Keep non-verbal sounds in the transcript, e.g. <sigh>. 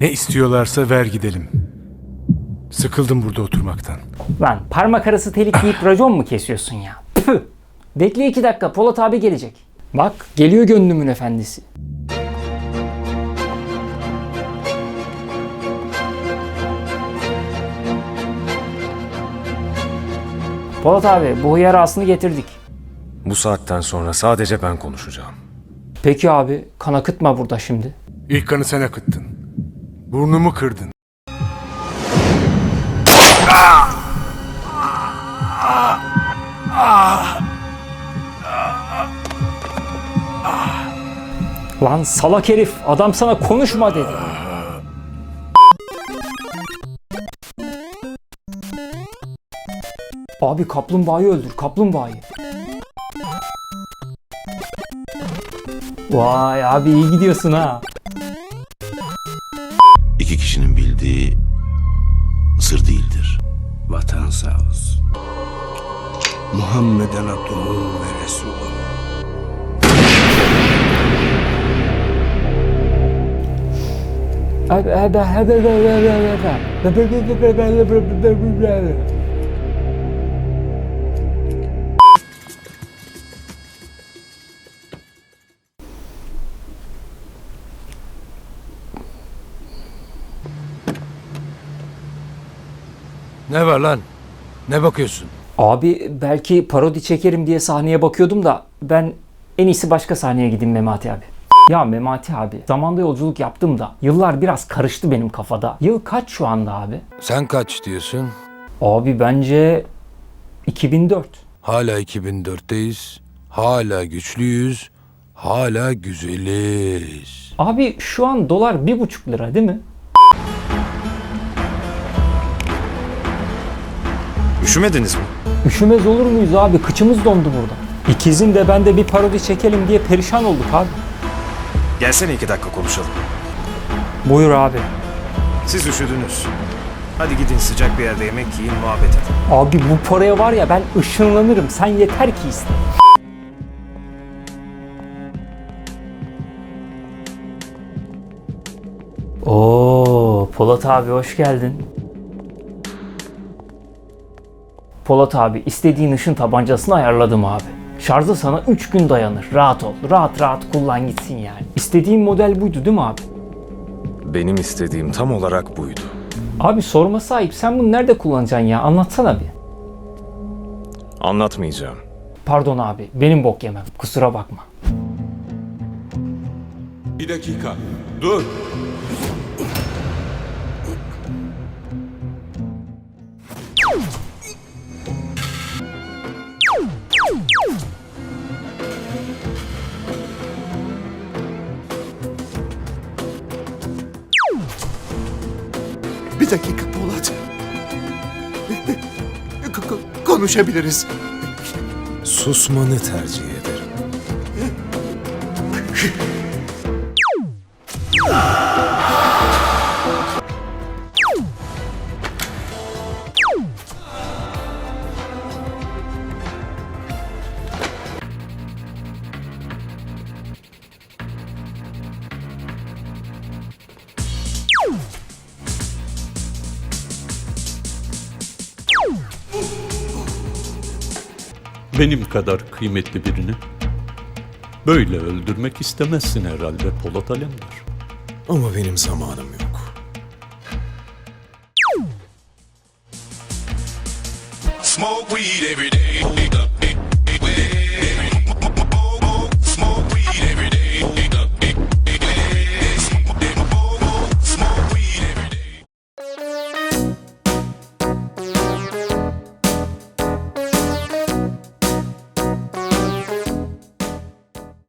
Ne istiyorlarsa ver gidelim. Sıkıldım burada oturmaktan. Lan parmak arası telik giyip racon mu kesiyorsun ya? Püh! Bekle iki dakika Polat abi gelecek. Bak geliyor gönlümün efendisi. Polat abi bu hıyar ağasını getirdik. Bu saatten sonra sadece ben konuşacağım. Peki abi kan akıtma burada şimdi. İlk kanı sen akıttın. Burnumu kırdın. Lan salak herif adam sana konuşma dedi. Abi kaplumbağayı öldür kaplumbağayı. Vay abi iyi gidiyorsun ha. İki kişinin bildiği sır değildir. Vatan sağ olsun. Muhammeden abduhu ve resulü. Ne var lan? Ne bakıyorsun? Abi belki parodi çekerim diye sahneye bakıyordum da ben en iyisi başka sahneye gideyim Memati abi. Ya Memati abi zamanda yolculuk yaptım da yıllar biraz karıştı benim kafada. Yıl kaç şu anda abi? Sen kaç diyorsun? Abi bence 2004. Hala 2004'teyiz. Hala güçlüyüz. Hala güzeliz. Abi şu an dolar bir buçuk lira değil mi? Üşümediniz mi? Üşümez olur muyuz abi? Kıçımız dondu burada. İkizin de ben de bir parodi çekelim diye perişan olduk abi. Gelsene iki dakika konuşalım. Buyur abi. Siz üşüdünüz. Hadi gidin sıcak bir yerde yemek yiyin, muhabbet edin. Abi bu paraya var ya ben ışınlanırım. Sen yeter ki iste. Oo, Polat abi hoş geldin. Polat abi istediğin ışın tabancasını ayarladım abi. Şarjı sana 3 gün dayanır. Rahat ol. Rahat rahat kullan gitsin yani. İstediğin model buydu değil mi abi? Benim istediğim tam olarak buydu. Abi sorma sahip sen bunu nerede kullanacaksın ya? Anlatsana bir. Anlatmayacağım. Pardon abi benim bok yemem. Kusura bakma. Bir dakika. Dur. Bir dakika Polat. K- konuşabiliriz. Susmanı tercih ederim. <laughs> Benim kadar kıymetli birini böyle öldürmek istemezsin herhalde Polat Alemdar. Ama benim zamanım yok. Smoke weed every day.